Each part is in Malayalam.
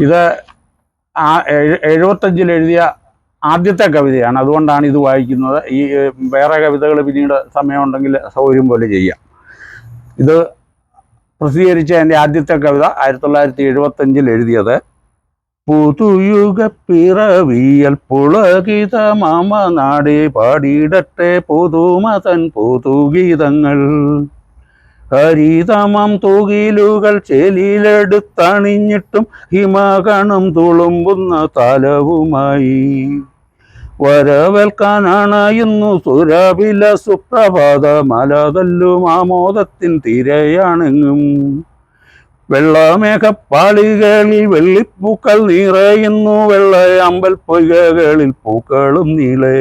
ഇത് എഴുപത്തഞ്ചിൽ എഴുതിയ ആദ്യത്തെ കവിതയാണ്. അതുകൊണ്ടാണ് ഇത് വായിക്കുന്നത്. ഈ വേറെ കവിതകൾ പിന്നീട് സമയമുണ്ടെങ്കിൽ സൗകര്യം പോലെ ചെയ്യാം. ഇത് പ്രസിദ്ധീകരിച്ച എന്റെ ആദ്യത്തെ കവിത ആയിരത്തി തൊള്ളായിരത്തി എഴുപത്തഞ്ചിൽ എഴുതിയത് പുതുയുഗ പിറവിയൽ പുളകിത മാമ നാടേ പാടിയിടട്ടെ പുതുമതൻ പുതുഗീതങ്ങൾ. ഹരിതമം തൂകിലുകൾ ചെലിയിലെടുത്തണിഞ്ഞിട്ടും ഹിമകണം തുളുമ്പുന്ന തലവുമായി. വരവേൽക്കാനണയുന്നു സുരവില സുപ്രഭാത മലതല്ലും ആമോദത്തിൻ തിരയാണെങ്ങും. വെള്ളമേഘപ്പാളികളിൽ വെള്ളിപ്പൂക്കൾ നിറയുന്നു വെള്ള അമ്പൽ പൊയ്കകളിൽ പൂക്കളും നീളേ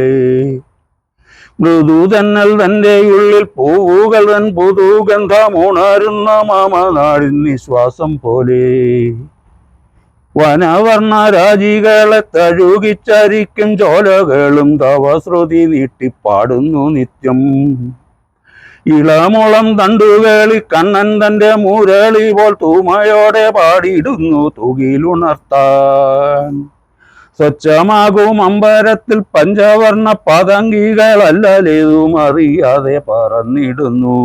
മൃദുതന്നൽ തന്റെ ഉള്ളിൽ പൂവുകൾ തൻ പുതുഗന്ധമൂണരുന്ന മാമനാടിൻ നിശ്വാസം പോലെ. വനവർണ രാജികളെ തഴുകിച്ചരിക്കും ചോലകളും തവശ്രുതി നീട്ടിപ്പാടുന്നു നിത്യം. ഇളമുളം തണ്ടുകളി കണ്ണൻ തന്റെ മുരളി പോൽ തൂമയോടെ പാടിയിടുന്നു തുകിലുണർത്താൻ. സ്വച്ഛമാകും അമ്പരത്തിൽ പഞ്ചവർണ പതങ്കികളല്ലേതും അറിയാതെ പറന്നിടുന്നു.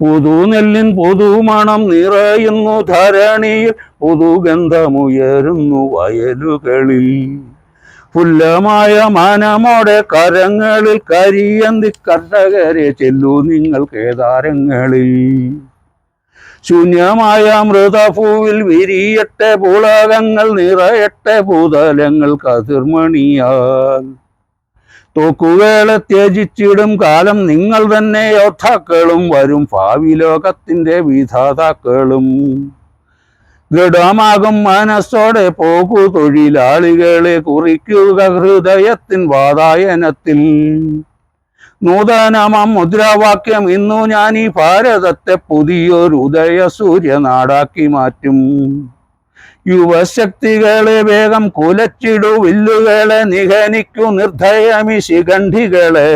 പുതുനെല്ലിൻ പുതുമണം നിറയുന്നു ധരണിയിൽ പുതുഗന്ധമുയരുന്നു വയലുകളിൽ. പുല്ലമായ മനമോടെ കരങ്ങളിൽ കരിയന്തി കർഷകരെ ചെല്ലു നിങ്ങൾ കേദാരങ്ങളിൽ. ശൂന്യമായ മൃതഭൂവിൽ വിരിയട്ടെ പൂളകങ്ങൾ നിറയട്ടെ ഭൂതലങ്ങൾ കതിർമണിയാൽ. തോക്കുവേള ത്യജിച്ചിടും കാലം നിങ്ങൾ തന്നെ യോദ്ധാക്കളും വരും ഭാവി ലോകത്തിന്റെ വിധാതാക്കളും. ദൃഢമാകും മനസ്സോടെ പോകു തൊഴിലാളികളെ കുറിക്കുക ഹൃദയത്തിൻ വാതായനത്തിൽ. നൂതനമാം മുദ്രാവാക്യം ഇന്നു ഞാൻ ഈ ഭാരതത്തെ പുതിയൊരു ഉദയ സൂര്യനാടാക്കി മാറ്റും. യുവശക്തികളെ വേഗം കുലച്ചിടു വില്ലുകളെ നിഹനിക്കൂ നിർദ്ധയമി ശിഖണ്ഡികളെ.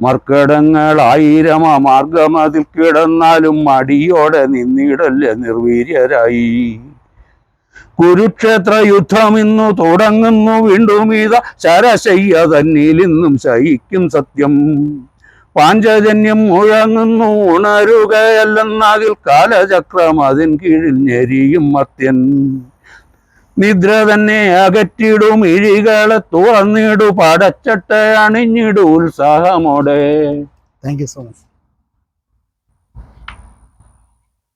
മർക്കടങ്ങളായിരം മാർഗമതിൽ കിടന്നാലും മടിയോടെ നിന്നിടല്ലേ നിർവീര്യരായി. കുരുക്ഷേത്ര യുദ്ധം ഇന്നു തുടങ്ങുന്നു. വീണ്ടും ഇത ശരശയ്യ തന്നിൽ ഇന്നും ശയിക്കും സത്യം. പാഞ്ചജന്യം മുഴങ്ങുന്നു ഉണരുകയല്ലെന്നാകിൽ കാലചക്രം അതിൻ കീഴിൽ ഞെരിയും മത്യൻ നിദ്ര തന്നെ അകറ്റിടും ഇഴികളെ തുറന്നിടു പടച്ചട്ട അണിഞ്ഞിടു ഉത്സാഹമോടെ. Thank you so much